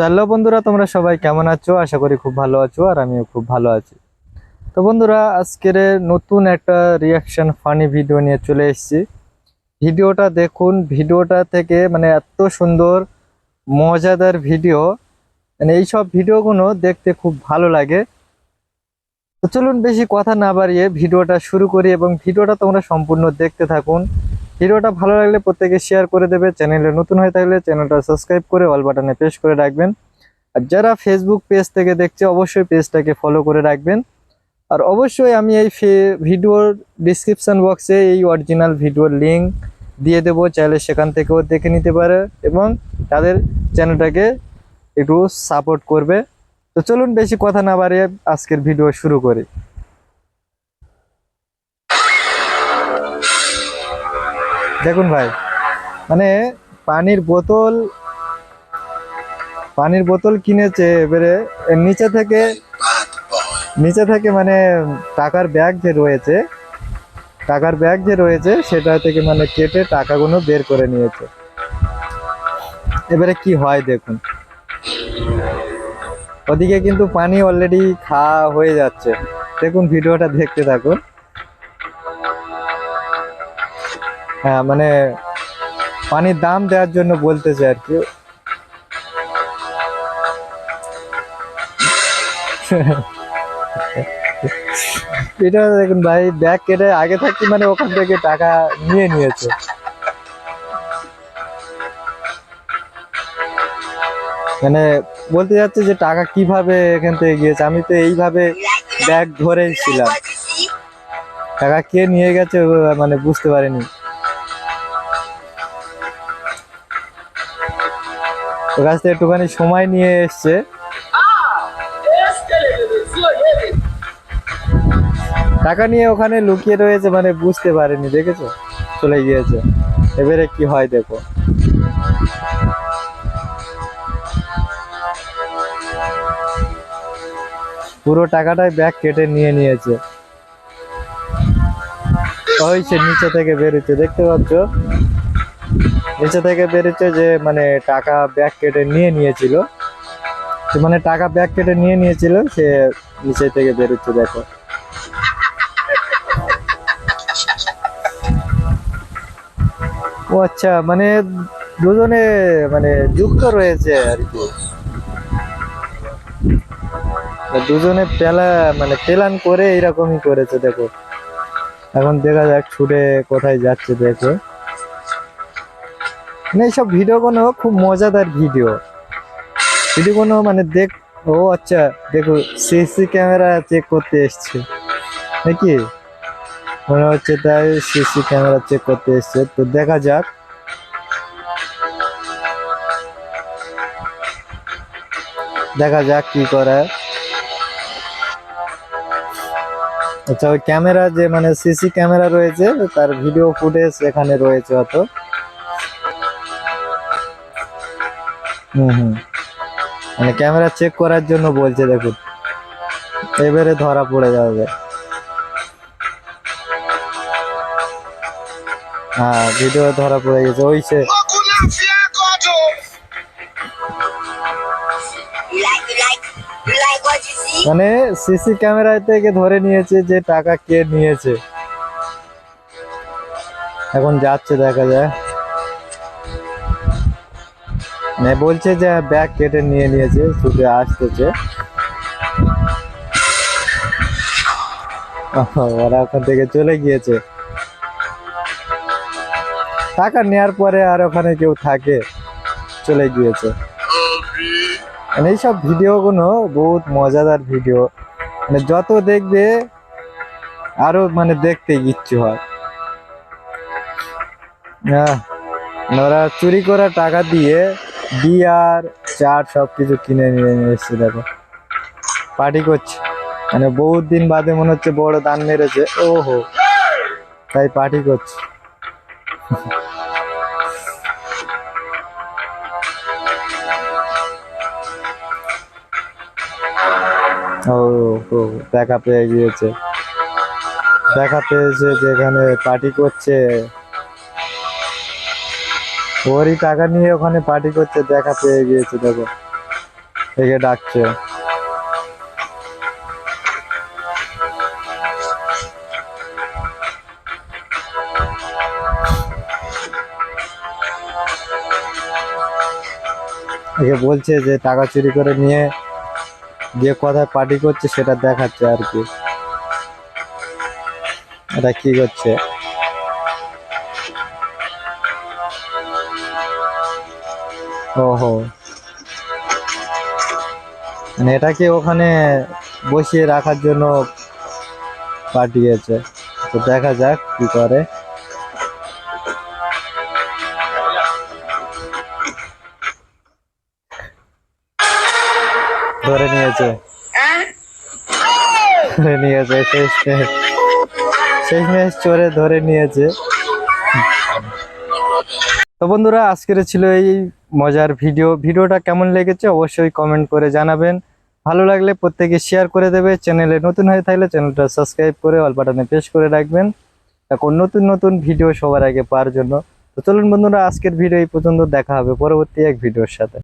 Hello বন্ধুরা, তোমরা সবাই কেমন আছো? আশা করি খুব ভালো আছো আর আমিও খুব ভালো আছি। তো বন্ধুরা, আজকের নতুন একটা রিয়াকশন ফানি ভিডিও নিয়ে চলে এসেছি। ভিডিওটা দেখুন, ভিডিওটা থেকে মানে এত সুন্দর, মজাদার ভিডিও মানে এইসব ভিডিওগুলো দেখতে খুব ভালো লাগে। তো চলুন বেশি কথা না বাড়িয়ে ভিডিওটা শুরু করি এবং ভিডিওটা তোমরা সম্পূর্ণ দেখতে থাকুন। ভিডিওটা ভালো লাগলে প্রত্যেকে শেয়ার করে দেবে। চ্যানেলে নতুন হয়ে থাকলে চ্যানেলটা সাবস্ক্রাইব করে অল বাটনে প্রেস করে রাখবেন। আর যারা ফেসবুক পেজ থেকে দেখছে, অবশ্যই পেজটাকে ফলো করে রাখবেন। আর অবশ্যই আমি এই ভিডিওর ডিসক্রিপশন বক্সে এই অরিজিনাল ভিডিওর লিঙ্ক দিয়ে দেবো। চাইলে সেখান থেকেও দেখে নিতে পারে এবং তাদের চ্যানেলটাকে একটু সাপোর্ট করবে। তো চলুন বেশি কথা না বাড়িয়ে আজকের ভিডিও শুরু করি। দেখুন ভাই মানে পানির বোতল পানির বোতল কিনেছে এবারে নিচে থেকে নিচে থেকে মানে টাকার ব্যাগ যে রয়েছে, টাকার ব্যাগ যে রয়েছে, সেটা থেকে মানে কেটে টাকাগুলো বের করে নিয়েছে। এবারে কি হয় দেখুন। ওদিকে কিন্তু পানি অলরেডি খাওয়া হয়ে যাচ্ছে। দেখুন, ভিডিওটা দেখতে থাকুন। হ্যাঁ মানে পানির দাম দেওয়ার জন্য বলতেছে আর কি। এটা দেখুন ভাই, ব্যাগ কেটে আগে থাকতে মানে ওখান থেকে টাকা নিয়ে নিয়েছে। মানে বলতে যাচ্ছে যে টাকা কীভাবে এখান থেকে গিয়েছে? আমি তো এইভাবে ব্যাগ ধরেই ছিলাম। টাকা কে নিয়ে গেছে মানে বুঝতে পারিনি। ওর কাছ থেকে একটুখানি সময় নিয়ে এসছে। টাকা নিয়ে ওখানে লুকিয়ে রয়েছে মানে বুঝতে পারেনি, দেখেছ? চলে গিয়েছে। এবারে কি হয় দেখো। পুরো টাকাটাই ব্যাগ কেটে নিয়ে নিয়েছে। ওই সে নিচে থেকে বেরোচ্ছে, দেখতে পাচ্ছ? নিচে থেকে বেরোচ্ছে যে মানে টাকা ব্যাগ কেটে নিয়ে নিয়েছিল। মানে টাকা ব্যাগ কেটে নিয়ে নিয়েছিল, সে নিচে থেকে বেরোচ্ছে, দেখো। ও আচ্ছা মানে দুজনে মানে যুক্ত রয়েছে আর কি। দুজনে পেলা মানে পেলান করে এরকমই করেছে, দেখো। এখন দেখা যাক ছুটে কোথায় যাচ্ছে, দেখো। মানে এইসব ভিডিওগুলো খুব মজাদার ভিডিও। ভিডিওগুলো মানে দেখ, ও আচ্ছা দেখো সিসি ক্যামেরা চেক করতে এসছে। নাকি? মনে হচ্ছে তাই সিসি ক্যামেরা চেক করতে এসছে। তো দেখা যাক। দেখা যাক কি করে। আচ্ছা ওই ক্যামেরা যে মানে সিসি ক্যামেরা রয়েছে, তার ভিডিও ফুটেজ এখানে রয়েছে অত হুম হুম। মানে ক্যামেরা চেক করার জন্য বলছে দেখুন। এবারে ধরা পড়ে যাবে। হ্যাঁ ভিডিও ধরা পড়ে গেছে। ওই সে? মানে সিসি ক্যামেরায় থেকে ধরে নিয়েছে যে টাকা কে নিয়েছে। এখন যাচ্ছে দেখা যায়। বলছে যে ব্যাগ কেটে নিয়ে নিয়েছে, ছুটে আসতেছে। ওরা ওখান থেকে চলে গিয়েছে। টাকা নেওয়ার পরে আর ওখানে কেউ থাকে, চলে গিয়েছে। মানে এইসব ভিডিওগুলো বহুত মজাদার ভিডিও। মানে যত দেখবে, আরও মানে দেখতে ইচ্ছে হয়। ওরা চুরি করা টাকা দিয়ে বিয়ার, চাট সব কিছু কিনে নিয়ে এসেছি, দেখো। পার্টি করছে। মানে বহুত দিন বাদে মনে হচ্ছে বড় দান মেরেছে। ওহো। তাই পার্টি করছে। ও দেখা পেয়ে গিয়েছে। দেখা পেয়েছে যেখানে পার্টি করছে। ওরই টাকা নিয়ে ওখানে পার্টি করছে দেখা পেয়ে গিয়েছে, দেখো। একে ডাকছে। একে বলছে যে টাকা চুরি করে নিয়ে যে কথায় পার্টি করছে সেটা দেখাচ্ছে আর কি। এটা কি করছে? মানে এটাকে ওখানে বসিয়ে রাখার জন্য পাঠিয়েছে। তো দেখা যাক কি করে। ধরে নিয়েছে। ধরে নিয়েছে শেষ মেশ চোরে ধরে নিয়েছে। তো বন্ধুরা, আজকের ছিল এই মজার ভিডিও। ভিডিওটা কেমন লেগেছে অবশ্যই কমেন্ট করে জানাবেন। ভালো লাগলে প্রত্যেকে শেয়ার করে দেবে। চ্যানেলে নতুন হয়ে থাকলে চ্যানেলটা সাবস্ক্রাইব করে অল প্রেস করে রাখবেন। এখন নতুন নতুন ভিডিও সবার আগে পাওয়ার জন্য। তো চলুন বন্ধুরা, আজকের ভিডিও এই পর্যন্ত দেখা হবে। পরবর্তী এক ভিডিওর সাথে।